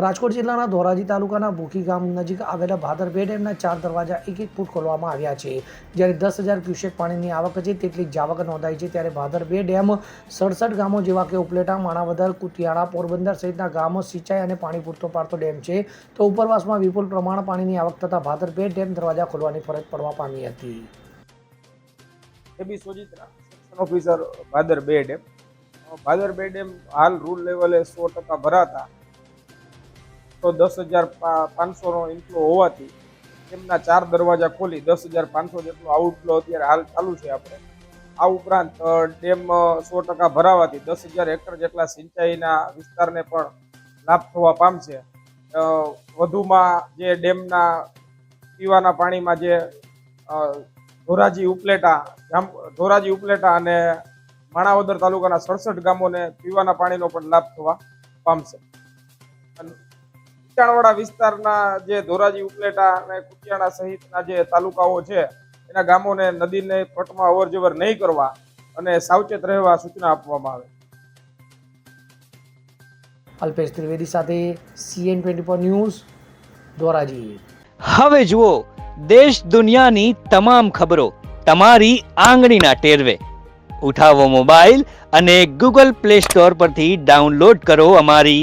રાજકોટ જિલ્લાના ધોરાજી તાલુકાના ભૂખી ગામ નજીક આવેલા ભાદર બે ડેમના ચાર દરવાજા એક એક ફૂટ ખોલવામાં આવ્યા છે. જ્યારે દસ હજાર ક્યુસેક પાણીની આવક છે તેટલી જાવક નોંધાઈ છે. ત્યારે ભાદર બે ડેમ સડસઠ ગામો જેવા કે ઉપલેટા, માણાવદર કુતિયાણા પોરબંદર સહિતના ગામો સિંચાઈ અને પાણી પૂરતો પાડતો ડેમ છે. તો ઉપરવાસમાં વિપુલ પ્રમાણ પાણીની આવક થતાં ભાદર બે ડેમ દરવાજા ખોલવાની ફરજ પડવા પામી હતી. AB Sojitra section officer Bhadar બે ડેમ ભાદર બે ડેમ હાલ રૂલ લેવલે સો ટકા ભરાતા તો દસ હજાર પાંચસોનો ઇન્ફ્લો હોવાથી તેમના ચાર દરવાજા ખોલી દસ હજાર પાંચસો જેટલો આઉટફ્લો અત્યારે હાલ ચાલુ છે આપણે. આ ઉપરાંત ડેમ સો ટકા ભરાવાથી દસ હજાર હેક્ટર જેટલા સિંચાઈના વિસ્તારને પણ લાભ થવા પામશે. વધુમાં જે ડેમના પીવાના પાણીમાં જે ધોરાજી ઉપલેટા ધોરાજી ઉપલેટા અને માણાવદર તાલુકાના સડસઠ ગામોને પીવાના પાણીનો પણ લાભ થવા પામશે. કુતિયાણવાડા વિસ્તારના જે ધોરાજી ઉપલેટા અને કુટિયાણા સહિતના જે તાલુકાઓ છે એના ગામોને નદીને પટમાં અવરજવર નહીં કરવા અને સાવચેત રહેવા સૂચના આપવામાં આવે. અલ્પેશ ત્રિવેદી સાથે CN twenty four news Dhoraji. હવે જુઓ દેશ દુનિયાની તમામ ખબરો તમારી આંગળીના ટેરવે. ઉઠાવો મોબાઈલ અને ગૂગલ પ્લે સ્ટોર પરથી ડાઉનલોડ કરો અમારી